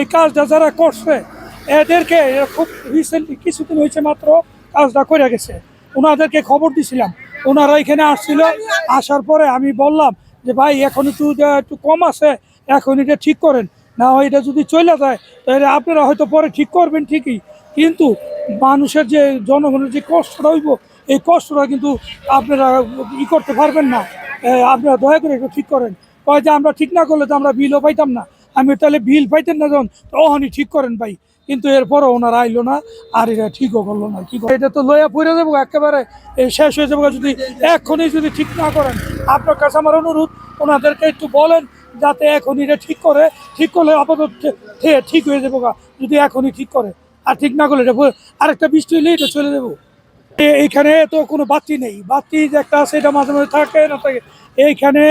এই কাজটা যারা করছে, এদেরকে খুব রিসেন্টলি কিছুদিন হয়েছে মাত্র কাজটা করে গেছে। ওনাদেরকে খবর দিছিলাম। ওনারা এখানে আসছিল, আসার পরে আমি বললাম যে, ভাই, এখন একটু একটু কম আছে, এখন এটা ঠিক করেন। না হয় এটা যদি চলে যায়, তাহলে আপনারা হয়তো পরে ঠিক করবেন ঠিকই। কিন্তু মানুষের যে জনগণের যে কষ্টটা হইব, এই কষ্টটা কিন্তু আপনারা ই করতে পারবেন না। আপনারা দয়া করে একটু ঠিক করেন। কয় যে, আমরা ঠিক না করলে তো আমরা বিলও পাইতাম না। আমি তাহলে বিল পাইতেন না যখন, তখনই ঠিক করেন ভাই। কিন্তু এরপরও ওনারা আইলো না, আর এটা ঠিকও করল না, কি এটা তো লইয়া পড়ে যাব, একেবারে শেষ হয়ে যাব। যদি এখনই যদি ঠিক না করেন, আপনার কাছে আমার অনুরোধ, ওনাদেরকে একটু বলেন, যাতে এখনই এটা ঠিক করে, ঠিক করলে আপাতত ঠিক হয়ে যাব যদি এখনই ঠিক করে। আর ঠিক না করলে এটা আরেকটা বৃষ্টি হলে এটা চলে যাব। এইখানে তো কোনো বাতি নেই। বাতি যে একটা আছে, এটা মাঝে মাঝে থাকে না থাকে। এইখানে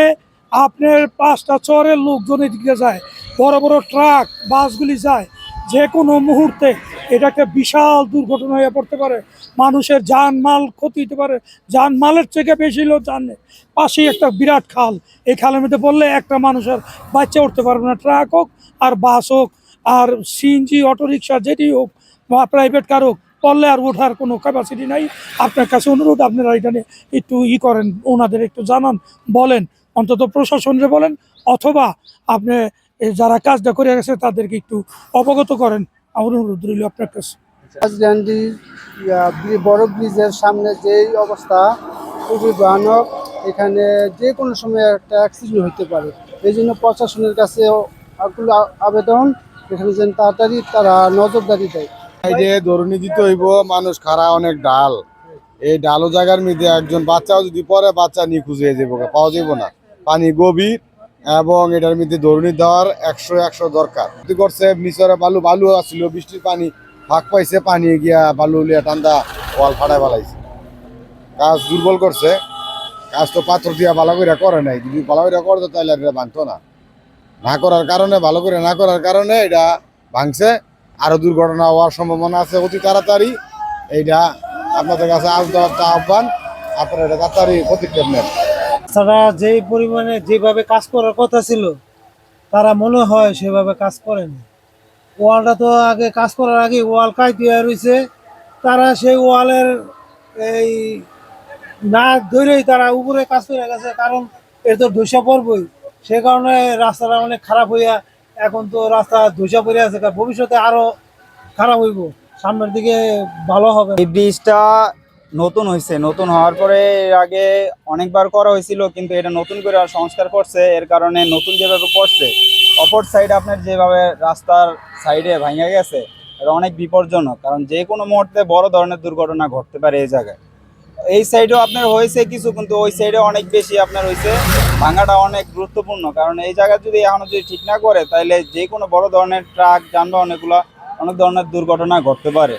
আপনার পাঁচটা চরের লোকজন এদিকে যায়। বড় বড় ট্রাক, বাসগুলি যায় যে কোনো মুহূর্তে এটা একটা বিশাল দুর্ঘটনা হয়ে পড়তে পারে। মানুষের জানমাল ক্ষতি হতে পারে। জানমালের থেকে বেশি লোক জানে। পাশেই একটা বিরাট খাল। এই খালের মধ্যে পড়লে একটা মানুষের বাচ্চা উঠতে পারবে না। ট্রাক হোক আর বাস হোক আর সিএনজি অটোরিকশা, যেটি হোক, বা প্রাইভেট কার হোক, পড়লে আর ওঠার কোনো ক্যাপাসিটি নাই। আপনার কাছে অনুরোধ, আপনারা এখানে একটু ই করেন, ওনাদের একটু জানান, বলেন, অন্তত প্রশাসনরে বলেন, অথবা আপনি যারা কাজটা করে গেছে তাদেরকে একটু অবগত করেন। আমার অনুরোধ রইল আপনার কাছে। বড় ব্রিজের সামনে যেই অবস্থা খুবই ভয়ানক। এখানে যে কোনো সময় একটা অ্যাক্সিডেন্ট হতে পারে। এই জন্য প্রশাসনের কাছে আবেদন। এখানে যেন তাড়াতাড়ি তারা নজরদারি দেয়। যে ধরুনি দিতে হইব মানুষ খারা অনেক ডাল। এই ডালো জায়গার মধ্যে একজন বাচ্চাও যদি পরে বাচ্চা নিখোঁজ হয়ে যাব পাওয়া যাব না। পানি গভীর এবং এটার মধ্যে ধরুনি দেওয়ার একশো একশো দরকার। করছে মিশরে বালু বালু আসছিল, বৃষ্টির পানি, ফাঁক পাইছে, পানি গিয়া বালু লিয়া ঠান্ডা ওয়াল ফাটায় ফেলাইছে। কাজ দুর্বল করছে, কাজ তো পাথর দিয়া ভালো করে করে নাই। যদি ভালো করে করতো তাহলে এটা ভাঙতো না। না করার কারণে, ভালো করে না করার কারণে এটা ভাঙছে। আরও দুর্ঘটনা হওয়ার সম্ভাবনা আছে অতি তাড়াতাড়ি। এইটা আপনাদের কাছে আজ আহ্বান। আপনারা এটা তাড়াতাড়ি প্রতিক্রিয়া নেন। তারা যেই পরিমাণে যেভাবে কাজ করার কথা ছিল, তারা মনে হয় সেভাবে কাজ করেনি। ওয়ালটা তো আগে কাজ করার আগে ওয়াল কাজ দিয়ে রয়েছে তারা সেই ওয়ালের এই না ধরেই তারা উপরে কাজ করে গেছে, কারণ এর তো ধসা পড়বই। সে কারণে রাস্তাটা অনেক খারাপ হইয়া এখন তো রাস্তা ধসা পড়ে আছে ভবিষ্যতে আরও খারাপ হইব। সামনের দিকে ভালো হবে। এই ব্রিজটা নতুন হয়েছে নতুন হওয়ার পরে এর আগে অনেকবার করা হয়েছিল, কিন্তু এটা নতুন করে আর সংস্কার করছে। এর কারণে নতুন যেভাবে করছে, অপর সাইড আপনার যেভাবে রাস্তার সাইডে ভাঙা গেছে, এটা অনেক বিপজ্জনক। কারণ যে কোনো মুহূর্তে বড় ধরনের দুর্ঘটনা ঘটতে পারে এই জায়গায়। এই সাইডেও আপনার হয়েছে কিছু, কিন্তু ওই সাইডে অনেক বেশি আপনার হয়েছে ভাঙাটা অনেক গুরুত্বপূর্ণ। কারণ এই জায়গা যদি এখনও যদি ঠিক না করে তাহলে যে কোনো বড় ধরনের ট্রাক, যানবাহন, এগুলা অনেক ধরনের দুর্ঘটনা ঘটতে পারে।